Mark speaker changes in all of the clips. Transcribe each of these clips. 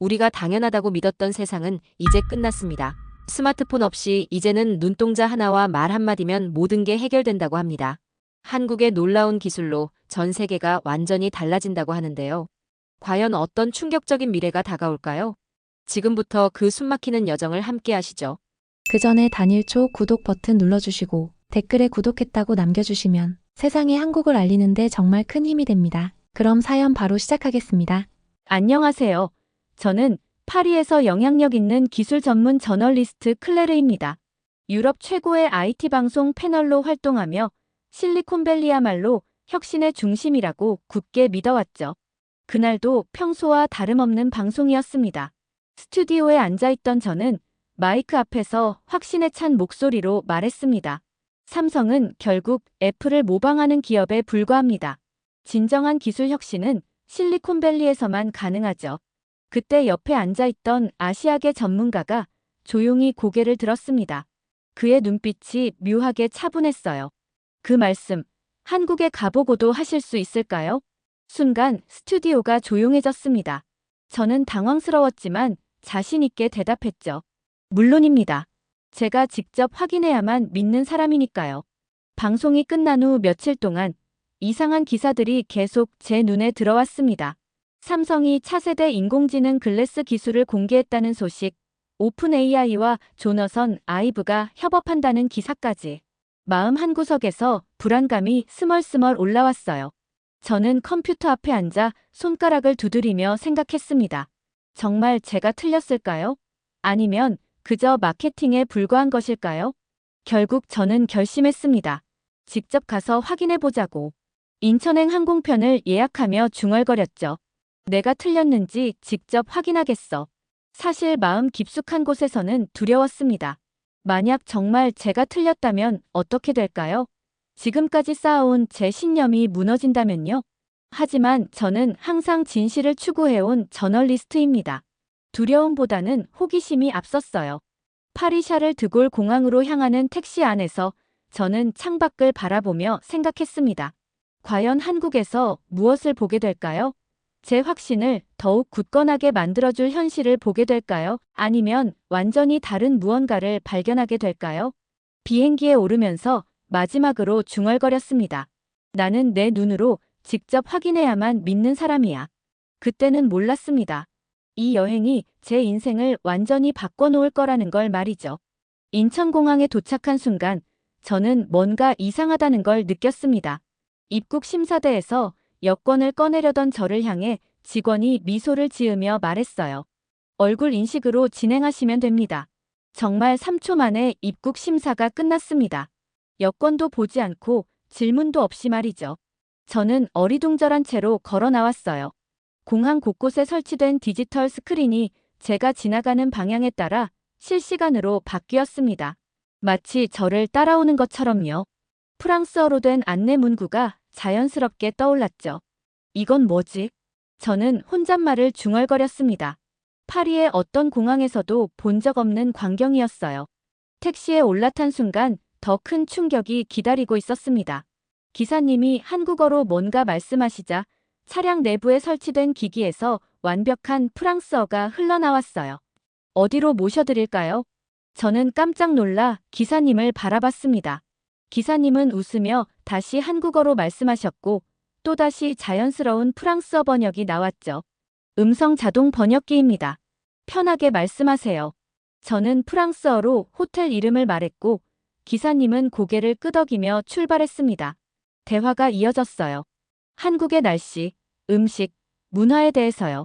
Speaker 1: 우리가 당연하다고 믿었던 세상은 이제 끝났습니다. 스마트폰 없이 이제는 눈동자 하나와 말 한마디면 모든 게 해결된다고 합니다. 한국의 놀라운 기술로 전 세계가 완전히 달라진다고 하는데요. 과연 어떤 충격적인 미래가 다가올까요? 지금부터 그 숨막히는 여정을 함께 하시죠.
Speaker 2: 그 전에 단일초 구독 버튼 눌러주시고 댓글에 구독했다고 남겨주시면 세상에 한국을 알리는데 정말 큰 힘이 됩니다. 그럼 사연 바로 시작하겠습니다.
Speaker 3: 안녕하세요. 저는 파리에서 영향력 있는 기술 전문 저널리스트 클레르입니다. 유럽 최고의 IT 방송 패널로 활동하며 실리콘밸리야말로 혁신의 중심이라고 굳게 믿어왔죠. 그날도 평소와 다름없는 방송이었습니다. 스튜디오에 앉아있던 저는 마이크 앞에서 확신에 찬 목소리로 말했습니다. 삼성은 결국 애플을 모방하는 기업에 불과합니다. 진정한 기술 혁신은 실리콘밸리에서만 가능하죠. 그때 옆에 앉아있던 아시아계 전문가가 조용히 고개를 들었습니다. 그의 눈빛이 묘하게 차분했어요. 그 말씀, 한국에 가보고도 하실 수 있을까요? 순간 스튜디오가 조용해졌습니다. 저는 당황스러웠지만 자신있게 대답했죠. 물론입니다. 제가 직접 확인해야만 믿는 사람이니까요. 방송이 끝난 후 며칠 동안 이상한 기사들이 계속 제 눈에 들어왔습니다. 삼성이 차세대 인공지능 글래스 기술을 공개했다는 소식, 오픈 AI와 조너선 아이브가 협업한다는 기사까지. 마음 한구석에서 불안감이 스멀스멀 올라왔어요. 저는 컴퓨터 앞에 앉아 손가락을 두드리며 생각했습니다. 정말 제가 틀렸을까요? 아니면 그저 마케팅에 불과한 것일까요? 결국 저는 결심했습니다. 직접 가서 확인해 보자고. 인천행 항공편을 예약하며 중얼거렸죠. 내가 틀렸는지 직접 확인하겠어. 사실 마음 깊숙한 곳에서는 두려웠습니다. 만약 정말 제가 틀렸다면 어떻게 될까요? 지금까지 쌓아온 제 신념이 무너진다면요? 하지만 저는 항상 진실을 추구해온 저널리스트입니다. 두려움보다는 호기심이 앞섰어요. 파리샤를 드골 공항으로 향하는 택시 안에서 저는 창밖을 바라보며 생각했습니다. 과연 한국에서 무엇을 보게 될까요? 제 확신을 더욱 굳건하게 만들어줄 현실을 보게 될까요? 아니면 완전히 다른 무언가를 발견하게 될까요? 비행기에 오르면서 마지막으로 중얼거렸습니다. 나는 내 눈으로 직접 확인해야만 믿는 사람이야. 그때는 몰랐습니다. 이 여행이 제 인생을 완전히 바꿔놓을 거라는 걸 말이죠. 인천공항에 도착한 순간 저는 뭔가 이상하다는 걸 느꼈습니다. 입국 심사대에서 여권을 꺼내려던 저를 향해 직원이 미소를 지으며 말했어요. 얼굴 인식으로 진행하시면 됩니다. 정말 3초 만에 입국 심사가 끝났습니다. 여권도 보지 않고 질문도 없이 말이죠. 저는 어리둥절한 채로 걸어 나왔어요. 공항 곳곳에 설치된 디지털 스크린이 제가 지나가는 방향에 따라 실시간으로 바뀌었습니다. 마치 저를 따라오는 것처럼요. 프랑스어로 된 안내 문구가 자연스럽게 떠올랐죠. 이건 뭐지? 저는 혼잣말을 중얼거렸습니다. 파리의 어떤 공항에서도 본 적 없는 광경이었어요. 택시에 올라탄 순간 더 큰 충격이 기다리고 있었습니다. 기사님이 한국어로 뭔가 말씀하시자 차량 내부에 설치된 기기에서 완벽한 프랑스어가 흘러나왔어요. 어디로 모셔드릴까요? 저는 깜짝 놀라 기사님을 바라봤습니다. 기사님은 웃으며 다시 한국어로 말씀하셨고 또다시 자연스러운 프랑스어 번역이 나왔죠. 음성 자동 번역기입니다. 편하게 말씀하세요. 저는 프랑스어로 호텔 이름을 말했고 기사님은 고개를 끄덕이며 출발했습니다. 대화가 이어졌어요. 한국의 날씨, 음식, 문화에 대해서요.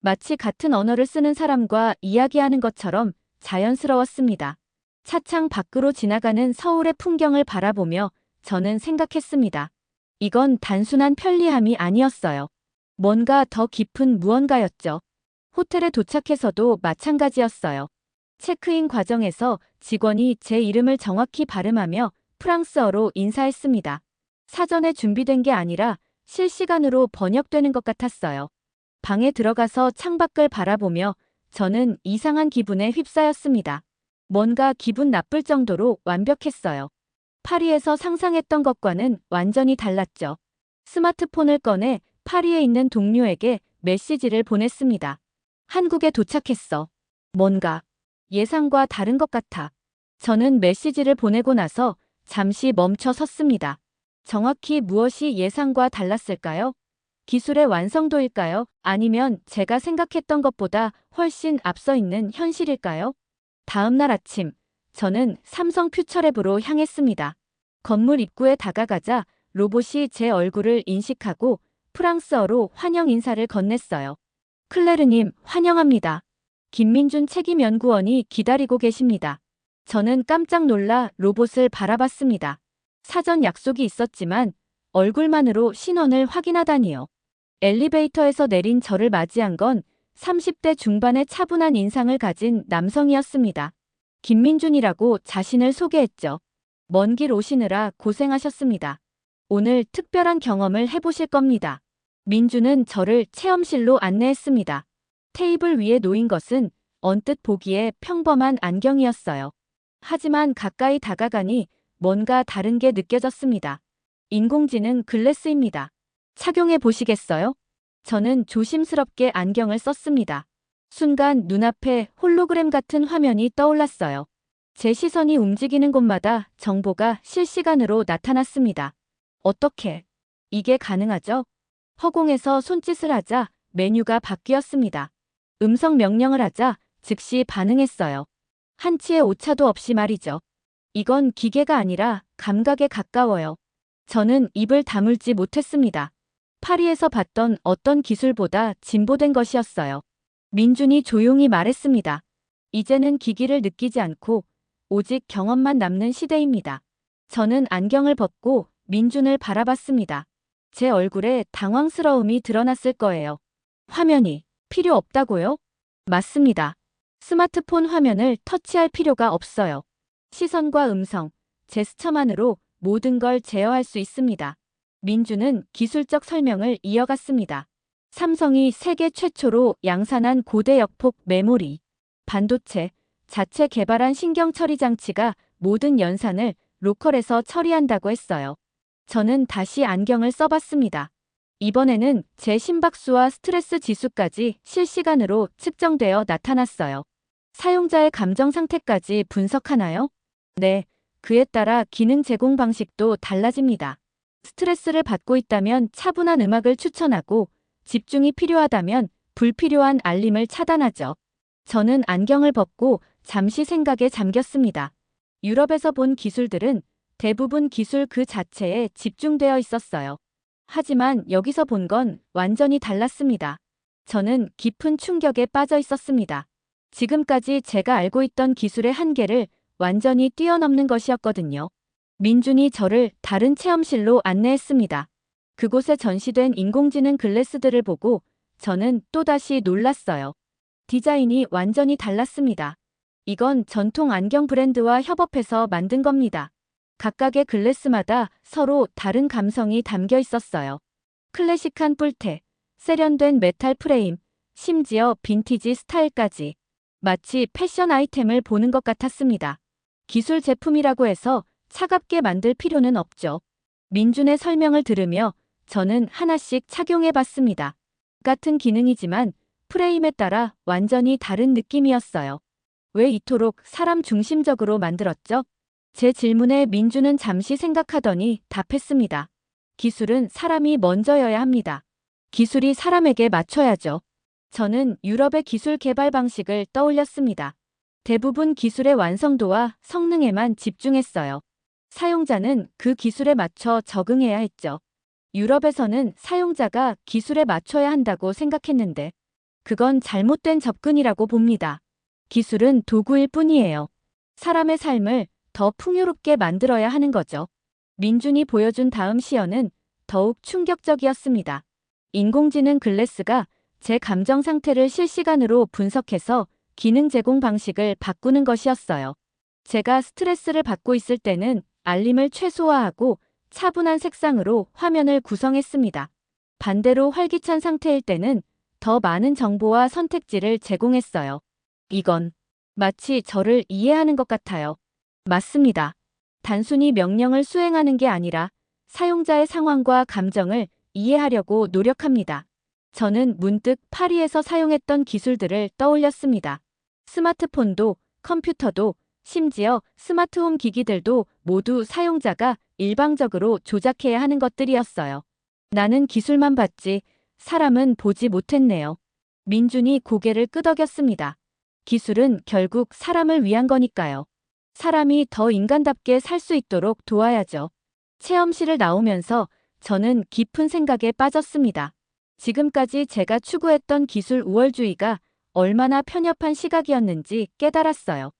Speaker 3: 마치 같은 언어를 쓰는 사람과 이야기하는 것처럼 자연스러웠습니다. 차창 밖으로 지나가는 서울의 풍경을 바라보며 저는 생각했습니다. 이건 단순한 편리함이 아니었어요. 뭔가 더 깊은 무언가였죠. 호텔에 도착해서도 마찬가지였어요. 체크인 과정에서 직원이 제 이름을 정확히 발음하며 프랑스어로 인사했습니다. 사전에 준비된 게 아니라 실시간으로 번역되는 것 같았어요. 방에 들어가서 창밖을 바라보며 저는 이상한 기분에 휩싸였습니다. 뭔가 기분 나쁠 정도로 완벽했어요. 파리에서 상상했던 것과는 완전히 달랐죠. 스마트폰을 꺼내 파리에 있는 동료에게 메시지를 보냈습니다. 한국에 도착했어. 뭔가 예상과 다른 것 같아. 저는 메시지를 보내고 나서 잠시 멈춰 섰습니다. 정확히 무엇이 예상과 달랐을까요? 기술의 완성도일까요? 아니면 제가 생각했던 것보다 훨씬 앞서 있는 현실일까요? 다음 날 아침, 저는 삼성 퓨처랩으로 향했습니다. 건물 입구에 다가가자 로봇이 제 얼굴을 인식하고 프랑스어로 환영 인사를 건넸어요. 클레르님, 환영합니다. 김민준 책임연구원이 기다리고 계십니다. 저는 깜짝 놀라 로봇을 바라봤습니다. 사전 약속이 있었지만 얼굴만으로 신원을 확인하다니요. 엘리베이터에서 내린 저를 맞이한 건 30대 중반의 차분한 인상을 가진 남성이었습니다. 김민준이라고 자신을 소개했죠. 먼 길 오시느라 고생하셨습니다. 오늘 특별한 경험을 해보실 겁니다. 민준은 저를 체험실로 안내했습니다. 테이블 위에 놓인 것은 언뜻 보기에 평범한 안경이었어요. 하지만 가까이 다가가니 뭔가 다른 게 느껴졌습니다. 인공지능 글래스입니다. 착용해 보시겠어요? 저는 조심스럽게 안경을 썼습니다. 순간 눈앞에 홀로그램 같은 화면이 떠올랐어요. 제 시선이 움직이는 곳마다 정보가 실시간으로 나타났습니다. 어떻게? 이게 가능하죠? 허공에서 손짓을 하자 메뉴가 바뀌었습니다. 음성 명령을 하자 즉시 반응했어요. 한치의 오차도 없이 말이죠. 이건 기계가 아니라 감각에 가까워요. 저는 입을 다물지 못했습니다. 파리에서 봤던 어떤 기술보다 진보된 것이었어요. 민준이 조용히 말했습니다. 이제는 기기를 느끼지 않고 오직 경험만 남는 시대입니다. 저는 안경을 벗고 민준을 바라봤습니다. 제 얼굴에 당황스러움이 드러났을 거예요. 화면이 필요 없다고요? 맞습니다. 스마트폰 화면을 터치할 필요가 없어요. 시선과 음성, 제스처만으로 모든 걸 제어할 수 있습니다. 민주는 기술적 설명을 이어갔습니다. 삼성이 세계 최초로 양산한 고대 역폭 메모리, 반도체, 자체 개발한 신경 처리 장치가 모든 연산을 로컬에서 처리한다고 했어요. 저는 다시 안경을 써봤습니다. 이번에는 제 심박수와 스트레스 지수까지 실시간으로 측정되어 나타났어요. 사용자의 감정 상태까지 분석하나요? 네, 그에 따라 기능 제공 방식도 달라집니다. 스트레스를 받고 있다면 차분한 음악을 추천하고 집중이 필요하다면 불필요한 알림을 차단하죠. 저는 안경을 벗고 잠시 생각에 잠겼습니다. 유럽에서 본 기술들은 대부분 기술 그 자체에 집중되어 있었어요. 하지만 여기서 본 건 완전히 달랐습니다. 저는 깊은 충격에 빠져 있었습니다. 지금까지 제가 알고 있던 기술의 한계를 완전히 뛰어넘는 것이었거든요. 민준이 저를 다른 체험실로 안내했습니다. 그곳에 전시된 인공지능 글래스들을 보고 저는 또다시 놀랐어요. 디자인이 완전히 달랐습니다. 이건 전통 안경 브랜드와 협업해서 만든 겁니다. 각각의 글래스마다 서로 다른 감성이 담겨 있었어요. 클래식한 뿔테, 세련된 메탈 프레임, 심지어 빈티지 스타일까지. 마치 패션 아이템을 보는 것 같았습니다. 기술 제품이라고 해서 차갑게 만들 필요는 없죠. 민준의 설명을 들으며 저는 하나씩 착용해 봤습니다. 같은 기능이지만 프레임에 따라 완전히 다른 느낌이었어요. 왜 이토록 사람 중심적으로 만들었죠? 제 질문에 민주는 잠시 생각하더니 답했습니다. 기술은 사람이 먼저여야 합니다. 기술이 사람에게 맞춰야죠. 저는 유럽의 기술 개발 방식을 떠올렸습니다. 대부분 기술의 완성도와 성능에만 집중했어요. 사용자는 그 기술에 맞춰 적응해야 했죠. 유럽에서는 사용자가 기술에 맞춰야 한다고 생각했는데, 그건 잘못된 접근이라고 봅니다. 기술은 도구일 뿐이에요. 사람의 삶을 더 풍요롭게 만들어야 하는 거죠. 민준이 보여준 다음 시연은 더욱 충격적이었습니다. 인공지능 글래스가 제 감정 상태를 실시간으로 분석해서 기능 제공 방식을 바꾸는 것이었어요. 제가 스트레스를 받고 있을 때는 알림을 최소화하고 차분한 색상으로 화면을 구성했습니다. 반대로 활기찬 상태일 때는 더 많은 정보와 선택지를 제공했어요. 이건 마치 저를 이해하는 것 같아요. 맞습니다. 단순히 명령을 수행하는 게 아니라 사용자의 상황과 감정을 이해하려고 노력합니다. 저는 문득 파리에서 사용했던 기술들을 떠올렸습니다. 스마트폰도 컴퓨터도 심지어 스마트홈 기기들도 모두 사용자가 일방적으로 조작해야 하는 것들이었어요. 나는 기술만 봤지 사람은 보지 못했네요. 민준이 고개를 끄덕였습니다. 기술은 결국 사람을 위한 거니까요. 사람이 더 인간답게 살 수 있도록 도와야죠. 체험실을 나오면서 저는 깊은 생각에 빠졌습니다. 지금까지 제가 추구했던 기술 우월주의가 얼마나 편협한 시각이었는지 깨달았어요.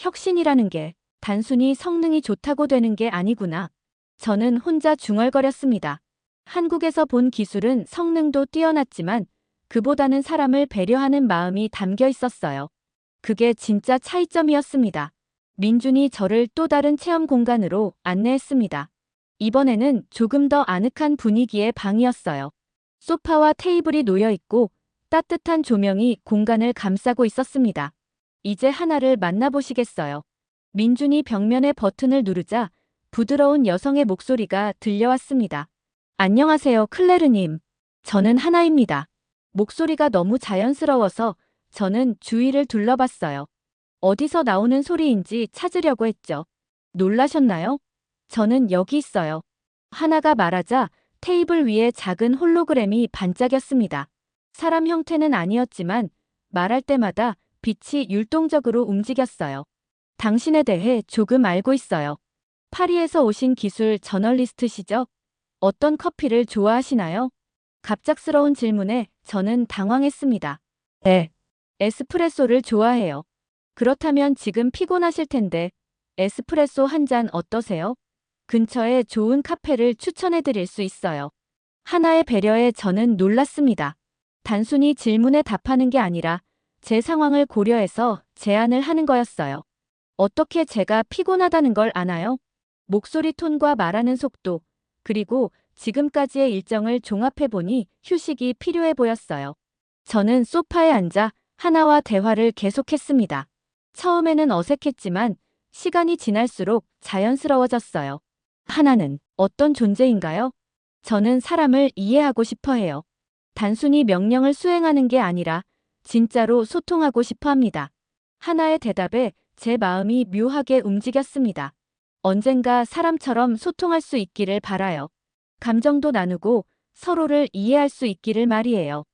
Speaker 3: 혁신이라는 게 단순히 성능이 좋다고 되는 게 아니구나. 저는 혼자 중얼거렸습니다. 한국에서 본 기술은 성능도 뛰어났지만 그보다는 사람을 배려하는 마음이 담겨 있었어요. 그게 진짜 차이점이었습니다. 민준이 저를 또 다른 체험 공간으로 안내했습니다. 이번에는 조금 더 아늑한 분위기의 방이었어요. 소파와 테이블이 놓여 있고 따뜻한 조명이 공간을 감싸고 있었습니다. 이제 하나를 만나보시겠어요. 민준이 벽면의 버튼을 누르자 부드러운 여성의 목소리가 들려왔습니다. 안녕하세요, 클레르님. 저는 하나입니다. 목소리가 너무 자연스러워서 저는 주위를 둘러봤어요. 어디서 나오는 소리인지 찾으려고 했죠. 놀라셨나요? 저는 여기 있어요. 하나가 말하자 테이블 위에 작은 홀로그램이 반짝였습니다. 사람 형태는 아니었지만 말할 때마다 빛이 율동적으로 움직였어요. 당신에 대해 조금 알고 있어요. 파리에서 오신 기술 저널리스트시죠? 어떤 커피를 좋아하시나요? 갑작스러운 질문에 저는 당황했습니다. 네. 에스프레소를 좋아해요. 그렇다면 지금 피곤하실 텐데 에스프레소 한 잔 어떠세요? 근처에 좋은 카페를 추천해 드릴 수 있어요. 하나의 배려에 저는 놀랐습니다. 단순히 질문에 답하는 게 아니라 제 상황을 고려해서 제안을 하는 거였어요. 어떻게 제가 피곤하다는 걸 아나요? 목소리 톤과 말하는 속도, 그리고 지금까지의 일정을 종합해보니 휴식이 필요해 보였어요. 저는 소파에 앉아 하나와 대화를 계속했습니다. 처음에는 어색했지만 시간이 지날수록 자연스러워졌어요. 하나는 어떤 존재인가요? 저는 사람을 이해하고 싶어 해요. 단순히 명령을 수행하는 게 아니라 진짜로 소통하고 싶어 합니다. 하나의 대답에 제 마음이 묘하게 움직였습니다. 언젠가 사람처럼 소통할 수 있기를 바라요. 감정도 나누고 서로를 이해할 수 있기를 말이에요.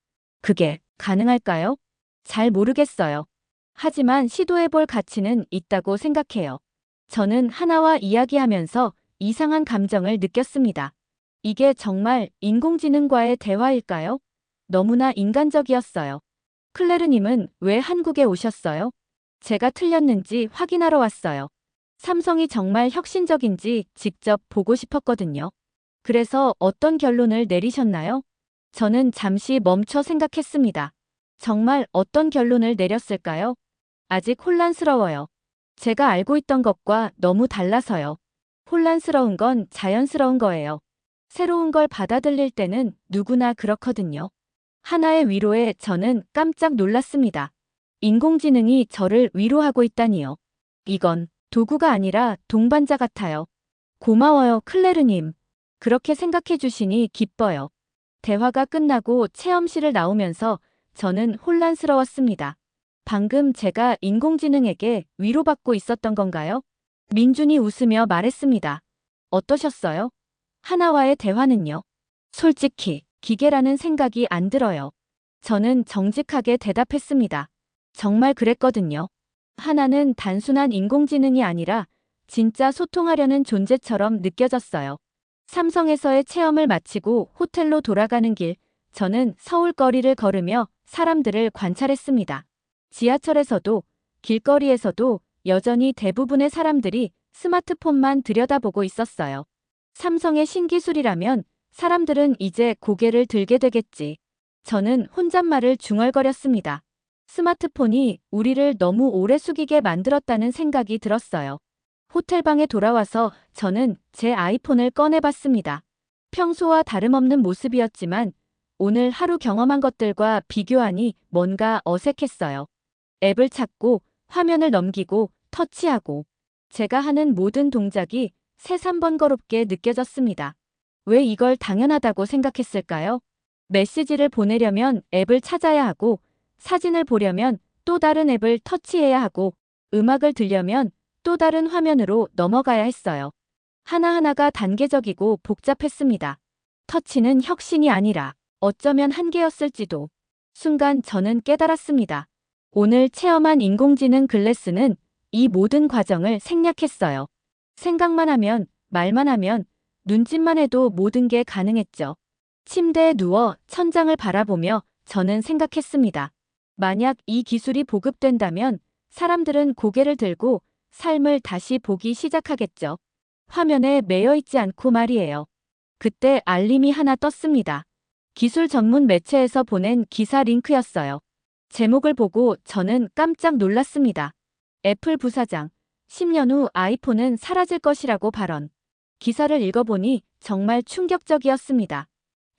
Speaker 3: 그게 가능할까요? 잘 모르겠어요. 하지만 시도해볼 가치는 있다고 생각해요. 저는 하나와 이야기하면서 이상한 감정을 느꼈습니다. 이게 정말 인공지능과의 대화일까요? 너무나 인간적이었어요. 클레르님은 왜 한국에 오셨어요? 제가 틀렸는지 확인하러 왔어요. 삼성이 정말 혁신적인지 직접 보고 싶었거든요. 그래서 어떤 결론을 내리셨나요? 저는 잠시 멈춰 생각했습니다. 정말 어떤 결론을 내렸을까요? 아직 혼란스러워요. 제가 알고 있던 것과 너무 달라서요. 혼란스러운 건 자연스러운 거예요. 새로운 걸 받아들일 때는 누구나 그렇거든요. 하나의 위로에 저는 깜짝 놀랐습니다. 인공지능이 저를 위로하고 있다니요. 이건 도구가 아니라 동반자 같아요. 고마워요, 클레르님. 그렇게 생각해 주시니 기뻐요. 대화가 끝나고 체험실을 나오면서 저는 혼란스러웠습니다. 방금 제가 인공지능에게 위로받고 있었던 건가요? 민준이 웃으며 말했습니다. 어떠셨어요? 하나와의 대화는요? 솔직히 기계라는 생각이 안 들어요. 저는 정직하게 대답했습니다. 정말 그랬거든요. 하나는 단순한 인공지능이 아니라 진짜 소통하려는 존재처럼 느껴졌어요. 삼성에서의 체험을 마치고 호텔로 돌아가는 길, 저는 서울 거리를 걸으며 사람들을 관찰했습니다. 지하철에서도 길거리에서도 여전히 대부분의 사람들이 스마트폰만 들여다보고 있었어요. 삼성의 신기술이라면 사람들은 이제 고개를 들게 되겠지. 저는 혼잣말을 중얼거렸습니다. 스마트폰이 우리를 너무 오래 숙이게 만들었다는 생각이 들었어요. 호텔방에 돌아와서 저는 제 아이폰을 꺼내봤습니다. 평소와 다름없는 모습이었지만 오늘 하루 경험한 것들과 비교하니 뭔가 어색했어요. 앱을 찾고 화면을 넘기고 터치하고 제가 하는 모든 동작이 새삼 번거롭게 느껴졌습니다. 왜 이걸 당연하다고 생각했을까요? 메시지를 보내려면 앱을 찾아야 하고, 사진을 보려면 또 다른 앱을 터치해야 하고, 음악을 들려면 또 다른 화면으로 넘어가야 했어요. 하나하나가 단계적이고 복잡했습니다. 터치는 혁신이 아니라 어쩌면 한계였을지도. 순간 저는 깨달았습니다. 오늘 체험한 인공지능 글래스는 이 모든 과정을 생략했어요. 생각만 하면, 말만 하면, 눈짓만 해도 모든 게 가능했죠. 침대에 누워 천장을 바라보며 저는 생각했습니다. 만약 이 기술이 보급된다면 사람들은 고개를 들고 삶을 다시 보기 시작하겠죠. 화면에 매여 있지 않고 말이에요. 그때 알림이 하나 떴습니다. 기술 전문 매체에서 보낸 기사 링크였어요. 제목을 보고 저는 깜짝 놀랐습니다. 애플 부사장, 10년 후 아이폰은 사라질 것이라고 발언. 기사를 읽어보니 정말 충격적이었습니다.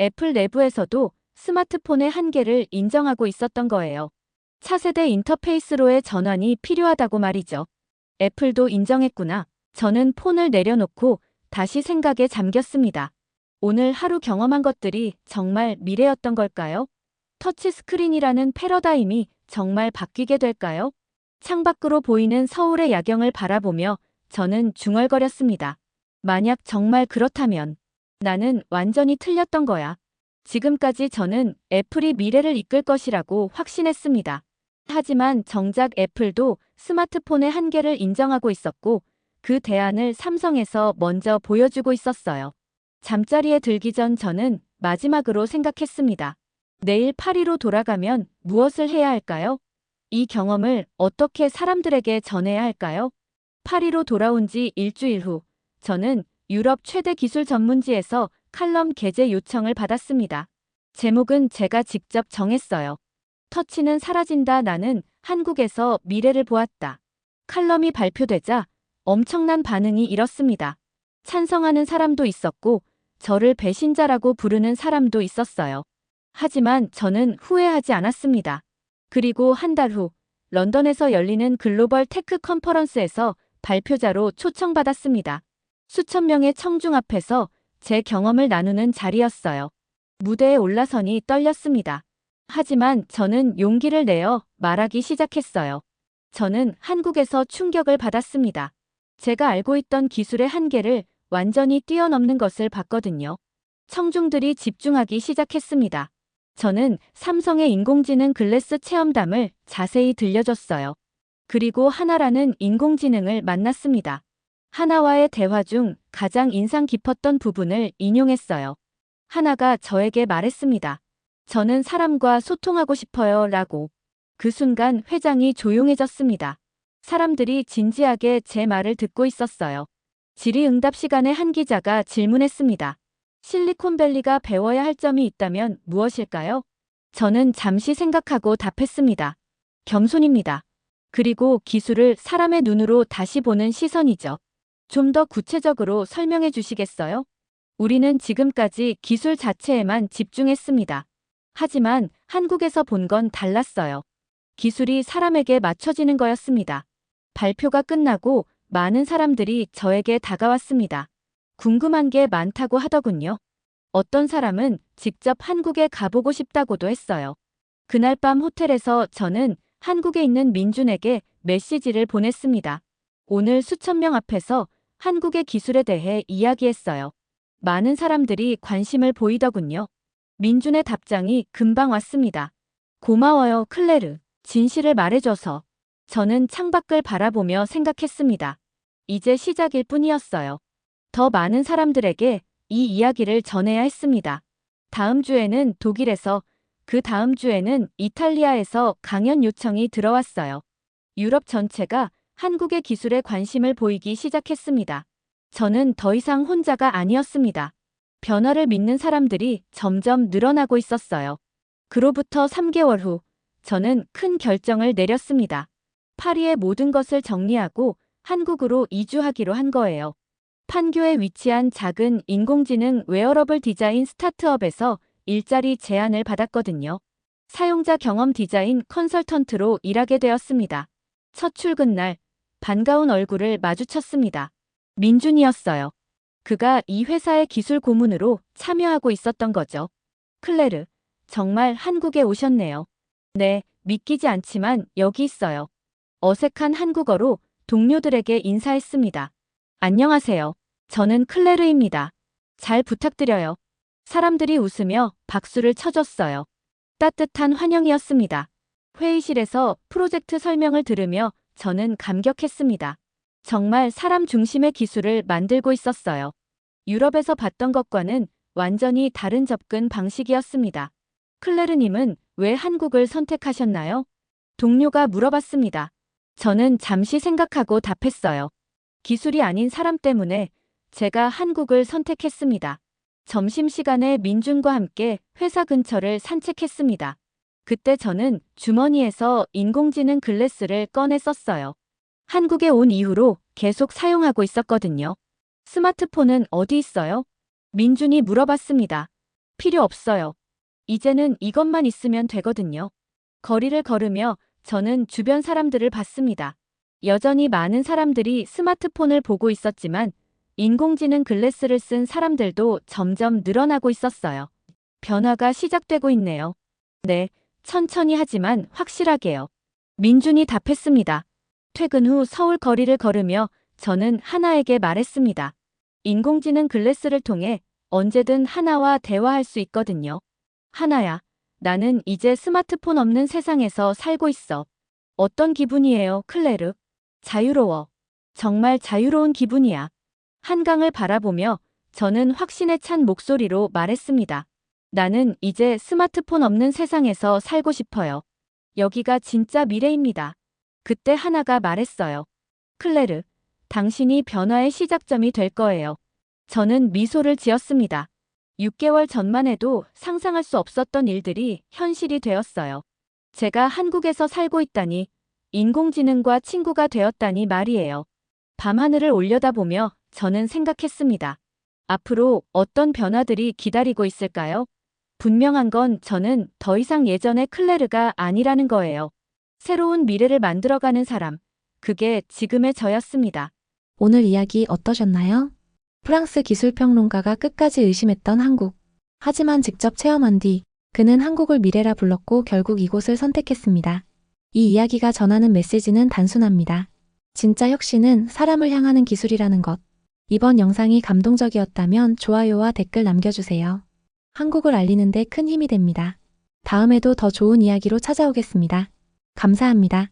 Speaker 3: 애플 내부에서도 스마트폰의 한계를 인정하고 있었던 거예요. 차세대 인터페이스로의 전환이 필요하다고 말이죠. 애플도 인정했구나. 저는 폰을 내려놓고 다시 생각에 잠겼습니다. 오늘 하루 경험한 것들이 정말 미래였던 걸까요? 터치 스크린이라는 패러다임이 정말 바뀌게 될까요? 창밖으로 보이는 서울의 야경을 바라보며 저는 중얼거렸습니다. 만약 정말 그렇다면 나는 완전히 틀렸던 거야. 지금까지 저는 애플이 미래를 이끌 것이라고 확신했습니다. 하지만 정작 애플도 스마트폰의 한계를 인정하고 있었고 그 대안을 삼성에서 먼저 보여주고 있었어요. 잠자리에 들기 전 저는 마지막으로 생각했습니다. 내일 파리로 돌아가면 무엇을 해야 할까요? 이 경험을 어떻게 사람들에게 전해야 할까요? 파리로 돌아온 지 일주일 후, 저는 유럽 최대 기술 전문지에서 칼럼 게재 요청을 받았습니다. 제목은 제가 직접 정했어요. 터치는 사라진다 나는 한국에서 미래를 보았다. 칼럼이 발표되자 엄청난 반응이 일었습니다. 찬성하는 사람도 있었고, 저를 배신자라고 부르는 사람도 있었어요. 하지만 저는 후회하지 않았습니다. 그리고 한 달 후, 런던에서 열리는 글로벌 테크 컨퍼런스에서 발표자로 초청받았습니다. 수천 명의 청중 앞에서 제 경험을 나누는 자리였어요. 무대에 올라서니 떨렸습니다. 하지만 저는 용기를 내어 말하기 시작했어요. 저는 한국에서 충격을 받았습니다. 제가 알고 있던 기술의 한계를 완전히 뛰어넘는 것을 봤거든요. 청중들이 집중하기 시작했습니다. 저는 삼성의 인공지능 글래스 체험담을 자세히 들려줬어요. 그리고 하나라는 인공지능을 만났습니다. 하나와의 대화 중 가장 인상 깊었던 부분을 인용했어요. 하나가 저에게 말했습니다. 저는 사람과 소통하고 싶어요 라고. 그 순간 회장이 조용해졌습니다. 사람들이 진지하게 제 말을 듣고 있었어요. 질의응답 시간에 한 기자가 질문했습니다. 실리콘밸리가 배워야 할 점이 있다면 무엇일까요? 저는 잠시 생각하고 답했습니다. 겸손입니다. 그리고 기술을 사람의 눈으로 다시 보는 시선이죠. 좀 더 구체적으로 설명해 주시겠어요? 우리는 지금까지 기술 자체에만 집중했습니다. 하지만 한국에서 본 건 달랐어요. 기술이 사람에게 맞춰지는 거였습니다. 발표가 끝나고 많은 사람들이 저에게 다가왔습니다. 궁금한 게 많다고 하더군요. 어떤 사람은 직접 한국에 가보고 싶다고도 했어요. 그날 밤 호텔에서 저는 한국에 있는 민준에게 메시지를 보냈습니다. 오늘 수천 명 앞에서 한국의 기술에 대해 이야기했어요. 많은 사람들이 관심을 보이더군요. 민준의 답장이 금방 왔습니다. 고마워요, 클레르. 진실을 말해줘서. 저는 창밖을 바라보며 생각했습니다. 이제 시작일 뿐이었어요. 더 많은 사람들에게 이 이야기를 전해야 했습니다. 다음 주에는 독일에서, 그 다음 주에는 이탈리아에서 강연 요청이 들어왔어요. 유럽 전체가 한국의 기술에 관심을 보이기 시작했습니다. 저는 더 이상 혼자가 아니었습니다. 변화를 믿는 사람들이 점점 늘어나고 있었어요. 그로부터 3개월 후, 저는 큰 결정을 내렸습니다. 파리의 모든 것을 정리하고 한국으로 이주하기로 한 거예요. 판교에 위치한 작은 인공지능 웨어러블 디자인 스타트업에서 일자리 제안을 받았거든요. 사용자 경험 디자인 컨설턴트로 일하게 되었습니다. 첫 출근 날, 반가운 얼굴을 마주쳤습니다. 민준이었어요. 그가 이 회사의 기술 고문으로 참여하고 있었던 거죠. 클레르, 정말 한국에 오셨네요. 네, 믿기지 않지만 여기 있어요. 어색한 한국어로 동료들에게 인사했습니다. 안녕하세요. 저는 클레르입니다. 잘 부탁드려요. 사람들이 웃으며 박수를 쳐줬어요. 따뜻한 환영이었습니다. 회의실에서 프로젝트 설명을 들으며 저는 감격했습니다. 정말 사람 중심의 기술을 만들고 있었어요. 유럽에서 봤던 것과는 완전히 다른 접근 방식이었습니다. 클레르님은 왜 한국을 선택하셨나요? 동료가 물어봤습니다. 저는 잠시 생각하고 답했어요. 기술이 아닌 사람 때문에 제가 한국을 선택했습니다. 점심시간에 민준과 함께 회사 근처를 산책했습니다. 그때 저는 주머니에서 인공지능 글래스를 꺼내 썼어요. 한국에 온 이후로 계속 사용하고 있었거든요. 스마트폰은 어디 있어요? 민준이 물어봤습니다. 필요 없어요. 이제는 이것만 있으면 되거든요. 거리를 걸으며 저는 주변 사람들을 봤습니다. 여전히 많은 사람들이 스마트폰을 보고 있었지만 인공지능 글래스를 쓴 사람들도 점점 늘어나고 있었어요. 변화가 시작되고 있네요. 네, 천천히 하지만 확실하게요. 민준이 답했습니다. 퇴근 후 서울 거리를 걸으며 저는 하나에게 말했습니다. 인공지능 글래스를 통해 언제든 하나와 대화할 수 있거든요. 하나야, 나는 이제 스마트폰 없는 세상에서 살고 있어. 어떤 기분이에요, 클레르? 자유로워. 정말 자유로운 기분이야. 한강을 바라보며 저는 확신에 찬 목소리로 말했습니다. 나는 이제 스마트폰 없는 세상에서 살고 싶어요. 여기가 진짜 미래입니다. 그때 하나가 말했어요. 클레르, 당신이 변화의 시작점이 될 거예요. 저는 미소를 지었습니다. 6개월 전만 해도 상상할 수 없었던 일들이 현실이 되었어요. 제가 한국에서 살고 있다니, 인공지능과 친구가 되었다니 말이에요. 밤하늘을 올려다보며 저는 생각했습니다. 앞으로 어떤 변화들이 기다리고 있을까요? 분명한 건 저는 더 이상 예전의 클레르가 아니라는 거예요. 새로운 미래를 만들어가는 사람. 그게 지금의 저였습니다.
Speaker 2: 오늘 이야기 어떠셨나요? 프랑스 기술평론가가 끝까지 의심했던 한국. 하지만 직접 체험한 뒤 그는 한국을 미래라 불렀고 결국 이곳을 선택했습니다. 이 이야기가 전하는 메시지는 단순합니다. 진짜 혁신은 사람을 향하는 기술이라는 것. 이번 영상이 감동적이었다면 좋아요와 댓글 남겨주세요. 한국을 알리는데 큰 힘이 됩니다. 다음에도 더 좋은 이야기로 찾아오겠습니다. 감사합니다.